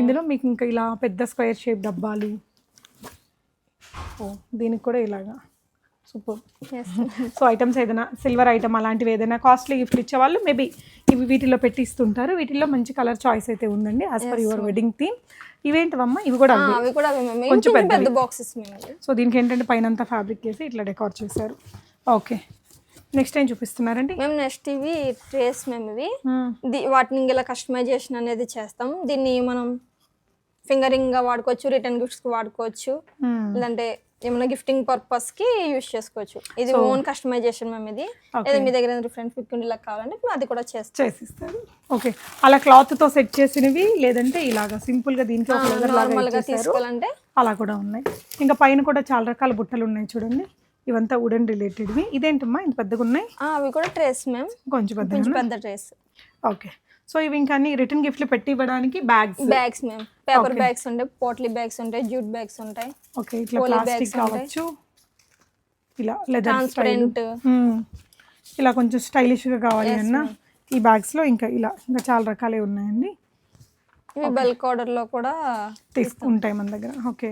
ఇందులో మీకు ఇంకా ఇలా పెద్ద స్క్వేర్ షేప్ డబ్బాలు. ఓ దీనికి కూడా ఇలాగా. సూపర్ సో ఐటమ్స్ ఏదైనా సిల్వర్ ఐటమ్ అలాంటివి ఏదైనా కాస్ట్లీ గిఫ్ట్లు ఇచ్చేవాళ్ళు మేబీ ఇవి వీటిలో పెట్టి ఇస్తుంటారు వీటిల్లో మంచి కలర్ చాయిస్ అయితే ఉందండి as per your wedding theme ఇవేంటివమ్మా? ఇవి కూడా కొంచెం. పెద్ద బాక్సెస్. సో దీనికి ఏంటంటే పైన అంతా ఫ్యాబ్రిక్ వేసి ఇట్లా డెకార్ చేశారు. ఓకే నెక్స్ట్ ఏం చూపిస్తున్నారండి? మేము నెక్స్ట్ ఇవి ట్రేస్ మేము ఇవి. ది వాటిని ఇలా కస్టమైజేషన్ అనేది చేస్తాం. దీన్ని మనం ఫింగరింగ్గా వాడుకోవచ్చు రిటర్న్ గిఫ్ట్స్కి వాడుకోవచ్చు. మ్మ్. లేదంటే ఏమైనా గిఫ్టింగ్ పర్పస్కి యూస్ చేసుకోవచ్చు. ఇది ఓన్ కస్టమైజేషన్ మేము ఇది. లేదా మీ దగ్గర డిఫరెంట్ ఫిక్ ఇలా కావాలంటే అది కూడా చేస్తాం. చేసిస్తారు. ఓకే అలా క్లాత్తో సెట్ చేసినవి లేదంటే ఇలాగా సింపుల్గా దీనికి నార్మల్గా తీసుకోవాలంటే. అలా కూడా ఉన్నాయి. ఇంకా పైన కూడా చాలా రకాల బుట్టలు ఉన్నాయి చూడండి. ఇవంతా వుడెన్ రిలేటెడ్వి ఇదేంటమ్మా? ఇంత పెద్దగా ఉన్నాయి అవి కూడా ట్రేస్ మేము కొంచెం పెద్ద ట్రేస్ ఓకే. సో ఇవి ఇంకా అన్ని రిటర్న్ గిఫ్ట్లు పెట్టి ఇవ్వడానికి బ్యాగ్స్? బ్యాగ్స్ మేము పేపర్ బ్యాగ్స్ ఉంటాయి పోట్లీ బ్యాగ్స్ ఉంటాయి జూట్ బ్యాగ్స్ ఉంటాయి. ఓకే. ఇట్లా ప్లాస్టిక్. కావచ్చు ఇలా లెదర్ ట్రాన్స్పరెంట్ ఇలా కొంచెం స్టైలిష్గా కావాలి అన్న ఈ బ్యాగ్స్లో ఇంకా ఇలా ఇంకా చాలా రకాలే ఉన్నాయండి. ఇవి బల్క్ ఆర్డర్లో కూడా తీసుకుంటాయి మన దగ్గర. ఓకే.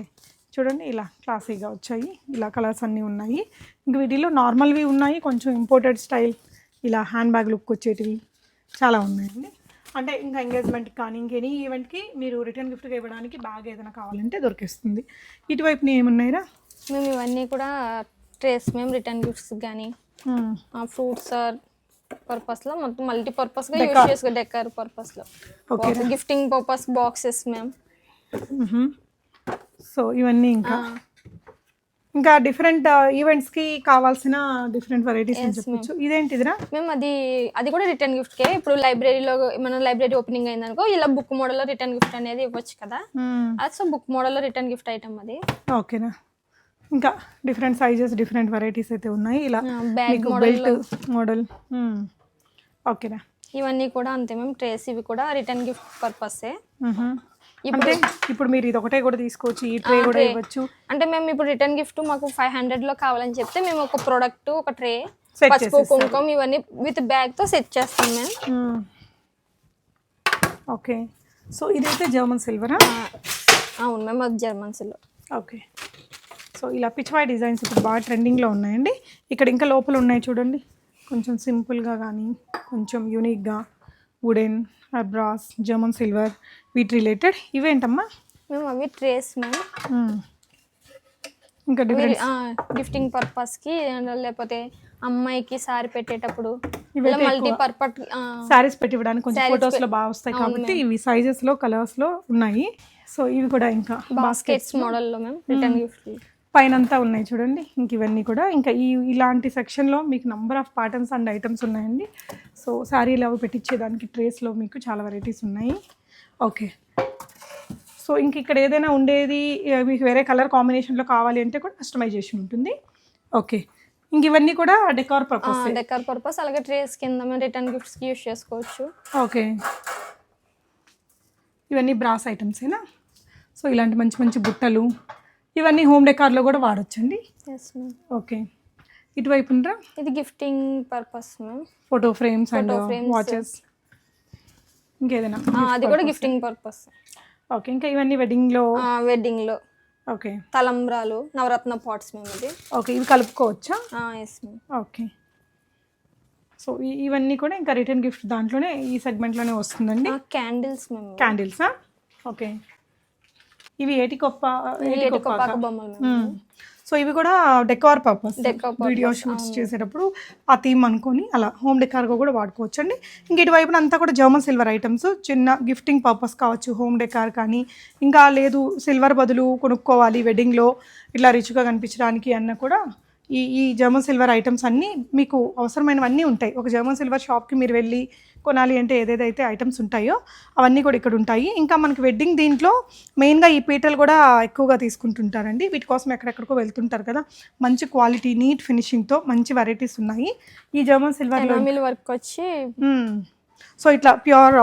చూడండి ఇలా క్లాసీగా వచ్చాయి. ఇలా కలర్స్ అన్నీ ఉన్నాయి. ఇంక వీటిలో నార్మల్వి ఉన్నాయి కొంచెం ఇంపోర్టెడ్ స్టైల్ ఇలా హ్యాండ్ బ్యాగ్ లుక్ వచ్చేటివి. చాలా ఉన్నాయండి. అంటే ఇంకా ఎంగేజ్మెంట్ కానీ ఇంకెనీ ఈవెంట్కి మీరు రిటర్న్ గిఫ్ట్గా ఇవ్వడానికి బ్యాగ్ ఏదైనా కావాలంటే దొరికిస్తుంది. ఇటువైపున ఏమున్నాయిరా? మేము ఇవన్నీ కూడా ట్రేస్ మేము రిటర్న్ గిఫ్ట్స్ కానీ. ఫ్రూట్స్ పర్పస్లో మొత్తం మల్టీ పర్పస్గా యూజ్ చేసుకో డెకర్ పర్పస్లో Okay. గిఫ్టింగ్ పర్పస్ బాక్సెస్ మ్మ్. సో ఇవన్నీ ఇంకా? ఇంకా డిఫరెంట్ ఈవెంట్స్కి కావాల్సిన డిఫరెంట్ వెరైటీస్ అని చెప్పొచ్చు. ఇదేంటిదిరా? మేము అది అది కూడా రిటర్న్ గిఫ్ట్ కే. ఇప్పుడు లైబ్రరీలో మన లైబ్రరీ ఓపెనింగ్ అయిందనుకో ఇలా బుక్ మోడల్లో రిటర్న్ గిఫ్ట్ అనేది ఇవ్వచ్చు కదా. సో బుక్ మోడల్లో రిటర్న్ గిఫ్ట్ ఐటమ్ అది. ఓకేనా? ఇంకా డిఫరెంట్ సైజెస్ డిఫరెంట్ వెరైటీస్ అయితే ఉన్నాయి. ఇలా బ్యాగ్ బెల్ట్ మోడల్ ఓకేనా? ఇవన్నీ కూడా అంతే మేము ట్రేస్ ఇవి కూడా రిటర్న్ గిఫ్ట్ పర్పసే అంటే ఇప్పుడు మీరు ఇది ఒకటే కూడా తీసుకోవచ్చు ఈ ట్రే కూడా. ఇవ్వచ్చు. అంటే మేము ఇప్పుడు రిటర్న్ గిఫ్ట్ మాకు ఫైవ్ హండ్రెడ్లో కావాలని చెప్తే మేము ఒక ప్రోడక్ట్ ఒక ట్రే పసుపు కుంకుమ ఇవన్నీ విత్ బ్యాగ్తో సెట్ చేస్తాం మేము. ఓకే. సో ఇదైతే జర్మన్ సిల్వరా? అవును మేము అది జర్మన్స్లో ఓకే. సో ఇలా పిచ్వాయ్ డిజైన్స్ ఇప్పుడు బాగా ట్రెండింగ్లో ఉన్నాయండి. ఇక్కడ ఇంకా లోపల ఉన్నాయి చూడండి. కొంచెం సింపుల్గా కానీ కొంచెం యూనిక్గా. వుడెన్ బ్రాస్ జర్మన్ సిల్వర్ వీటి రిలేటెడ్ ఇవేంటమ్మా మేము అవి ట్రేస్ మేము మ్మ్. ఇంకా డిఫరెంట్ గిఫ్టింగ్ పర్పస్కి and లేకపోతే అమ్మాయికి సారీ పెట్టేటప్పుడు ఇవైతే ఇలా మల్టీ పర్పస్ శారీస్ పెట్టి ఇవ్వడానికి కొంచెం ఫొటోస్లో బాగా వస్తాయి కాబట్టి ఇవి సైజెస్లో కలర్స్లో ఉన్నాయి. సో ఇవి కూడా ఇంకా బాస్కెట్స్ మోడల్లో. మేము రిటర్న్ గిఫ్ట్ పైన అంతా ఉన్నాయి చూడండి. ఇంక ఇవన్నీ కూడా. ఇంకా ఈ ఇలాంటి సెక్షన్లో మీకు number of patterns and items ఉన్నాయండి. సో శారీలు అవి పెట్టించేదానికి ట్రేస్లో మీకు చాలా వెరైటీస్ ఉన్నాయి. ఓకే సో ఇంక ఇక్కడ ఏదైనా ఉండేది మీకు వేరే కలర్ కాంబినేషన్లో కావాలి అంటే కూడా కస్టమైజేషన్ ఉంటుంది. ఓకే ఇంక ఇవన్నీ కూడా డెకార్ పర్పస్ డెకర్ పర్పస్ అలాగే ట్రేస్ కింద రిటర్న్ గిఫ్ట్స్కి యూస్ చేసుకోవచ్చు. ఓకే ఇవన్నీ బ్రాస్ ఐటమ్సేనా సో ఇలాంటి మంచి మంచి బుట్టలు ఇవన్నీ హోమ్ డెకార్లో కూడా వాడొచ్చండి? మ్యామ్ ఓకే ఇటువైపు ఇది gifting purpose ma'am photo frames and. Watches ఇంకేదైనా అది కూడా గిఫ్టింగ్ పర్పస్ ఓకే ఇంకా ఇవన్నీ వెడ్డింగ్లో వెడ్డింగ్లో. ఓకే తలంబ్రాలు నవరత్న పాట్స్ మేము ఇది. ఓకే ఇవి కలుపుకోవచ్చా? ఎస్ మ్యామ్ ఓకే సో ఇవన్నీ కూడా ఇంకా రిటర్న్ గిఫ్ట్ దాంట్లోనే ఈ సెగ్మెంట్లోనే వస్తుందండి? క్యాండిల్స్ మేము క్యాండిల్సా ఓకే ఇవి ఏటి కొప్ప ఏటి ఏటి కొప్పాక కొప్పాక బొమ్మలు మేము. సో ఇవి కూడా డెకార్ పర్పస్ వీడియో షూట్స్ చేసేటప్పుడు ఆ థీమ్ అనుకొని అలా హోమ్ డెకార్గా కూడా వాడుకోవచ్చు అండి ఇంక ఇటువైపున అంతా కూడా జర్మన్ సిల్వర్ ఐటమ్స్ చిన్న గిఫ్టింగ్ పర్పస్ కావచ్చు హోమ్ డెకార్ కానీ. ఇంకా లేదు సిల్వర్ బదులు కొనుక్కోవాలి వెడ్డింగ్లో ఇట్లా రిచ్గా కనిపించడానికి అన్న కూడా ఈ ఈ జర్మన్ సిల్వర్ ఐటమ్స్ అన్నీ మీకు అవసరమైనవన్నీ ఉంటాయి. ఒక జర్మన్ సిల్వర్ షాప్కి మీరు వెళ్ళి కొనాలి అంటే ఏదేదైతే ఐటమ్స్ ఉంటాయో అవన్నీ కూడా ఇక్కడ ఉంటాయి. ఇంకా మనకి వెడ్డింగ్ దీంట్లో మెయిన్గా ఈ పీటలు కూడా ఎక్కువగా తీసుకుంటుంటారండి. వీటి కోసం ఎక్కడెక్కడికో వెళ్తుంటారు కదా. మంచి క్వాలిటీ నీట్ ఫినిషింగ్తో మంచి వెరైటీస్ ఉన్నాయి. ఈ జర్మన్ ఎనామిల్ వర్క్ వచ్చి సో ఇట్లా ప్యూర్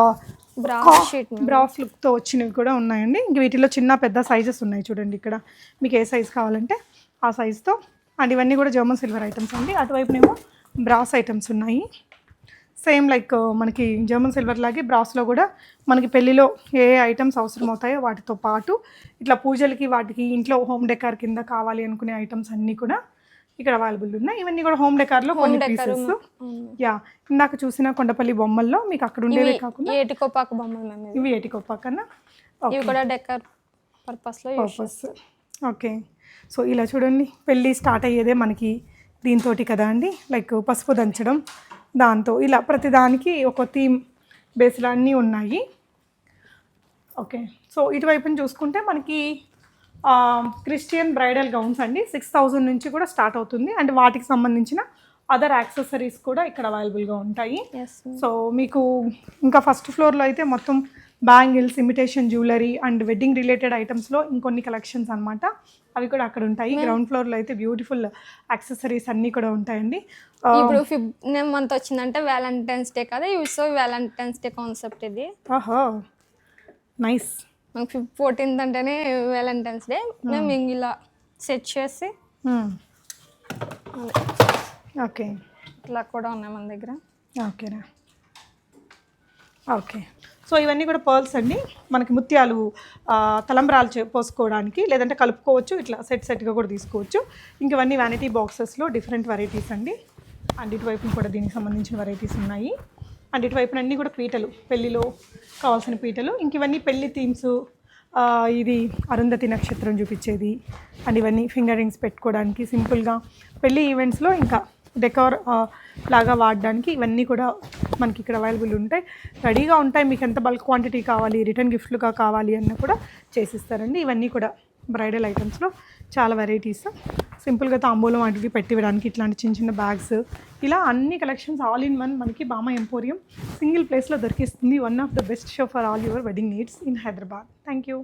బ్రాస్ లుక్తో వచ్చినవి కూడా ఉన్నాయండి. ఇంక వీటిలో చిన్న పెద్ద సైజెస్ ఉన్నాయి చూడండి ఇక్కడ. మీకు ఏ సైజ్ కావాలంటే ఆ సైజ్తో అండ్ ఇవన్నీ కూడా జర్మన్ సిల్వర్ ఐటమ్స్ అండి. అటువైపునేమో బ్రాస్ ఐటమ్స్ ఉన్నాయి. సేమ్ లైక్ మనకి జర్మన్ సిల్వర్ లాగే బ్రాస్లో కూడా మనకి పెళ్ళిలో ఏ ఏ ఐటమ్స్ అవసరం అవుతాయో వాటితో పాటు ఇట్లా పూజలకి వాటికి ఇంట్లో హోమ్ డెకార్ కింద కావాలి అనుకునే ఐటమ్స్ అన్నీ కూడా ఇక్కడ అవైలబుల్ ఉన్నాయి. ఇవన్నీ కూడా హోమ్ డెకార్లో కొన్ని పీసెస్ యా ఇందాక చూసిన కొండపల్లి బొమ్మల్లో మీకు అక్కడ ఉండేవే కాకుండా ఏటి కొప్పాక బొమ్మలు మేము ఇవి. ఇవి ఏటి కొప్ప కన్నా ఇవి కూడా డెకర్ పర్పస్లో యూస్ పర్పస్ ఓకే సో ఇలా చూడండి పెళ్ళి స్టార్ట్ అయ్యేదే మనకి దీంతో కదా అండి. లైక్ పసుపు దంచడం దాంతో ఇలా ప్రతిదానికి ఒక థీమ్ బేస్లో అన్నీ ఉన్నాయి. ఓకే సో ఇటువైపున చూసుకుంటే మనకి క్రిస్టియన్ బ్రైడల్ గౌన్స్ అండి. సిక్స్ థౌజండ్ నుంచి కూడా స్టార్ట్ అవుతుంది. అండ్ వాటికి సంబంధించిన అదర్ యాక్సెసరీస్ కూడా ఇక్కడ అవైలబుల్గా ఉంటాయి. సో మీకు ఇంకా ఫస్ట్ ఫ్లోర్లో అయితే మొత్తం bangles imitation jewellery and wedding related ఐటమ్స్లో ఇంకొన్ని కలెక్షన్స్ అన్నమాట. అవి కూడా అక్కడ ఉంటాయి. గ్రౌండ్ ఫ్లోర్లో అయితే బ్యూటిఫుల్ యాక్సెసరీస్ అన్నీ కూడా ఉంటాయండి. ఇప్పుడు ఫిఫ్ మంత్ వచ్చిందంటే వ్యాలంటైన్స్ డే కదా? సో వ్యాలంటైన్స్ డే కాన్సెప్ట్ ఇది. ఆహా నైస్ మనకి ఫిఫ్ ఫోర్టీన్త్ అంటేనే వ్యాలంటైన్స్ డే మేము. ఇలా సెట్ చేసి ఓకే. ఇట్లా కూడా ఉన్నాయి మన దగ్గర. ఓకేనా ఓకే. సో ఇవన్నీ కూడా పర్ల్స్ అండి. మనకి ముత్యాలు తలంబ్రాలు చే- పోసుకోవడానికి లేదంటే కలుపుకోవచ్చు ఇట్లా సెట్ సెట్గా కూడా తీసుకోవచ్చు. ఇంకవన్నీ వ్యానిటీ బాక్సెస్లో డిఫరెంట్ వెరైటీస్ అండి. అండ్ ఇటువైపున కూడా దీనికి సంబంధించిన వెరైటీస్ ఉన్నాయి. అండ్ ఇటువైపున అన్నీ కూడా పీటలు పెళ్ళిలో కావాల్సిన పీటలు. ఇంక ఇవన్నీ పెళ్ళి థీమ్స్ ఇది అరుంధతి నక్షత్రం చూపించేది. అండ్ ఇవన్నీ ఫింగర్ రింగ్స్ పెట్టుకోవడానికి సింపుల్గా పెళ్ళి ఈవెంట్స్లో ఇంకా డెకార్ లాగా వాడడానికి ఇవన్నీ కూడా మనకి ఇక్కడ అవైలబుల్ ఉంటాయి. రెడీగా ఉంటాయి. మీకు ఎంత బల్క్ క్వాంటిటీ కావాలి రిటర్న్ గిఫ్ట్లుగా కావాలి అన్న కూడా చేసిస్తారండి. ఇవన్నీ కూడా బ్రైడల్ ఐటమ్స్లో చాలా వెరైటీస్. సింపుల్గా తాంబూలం వాటికి పెట్టివ్వడానికి ఇట్లాంటి చిన్న చిన్న బ్యాగ్స్. ఇలా అన్ని కలెక్షన్స్ ఆల్ ఇన్ వన్ మనకి బామా ఎంపోరియం సింగిల్ ప్లేస్లో దొరికిస్తుంది. One of the best show for all your wedding needs in Hyderabad. Thank you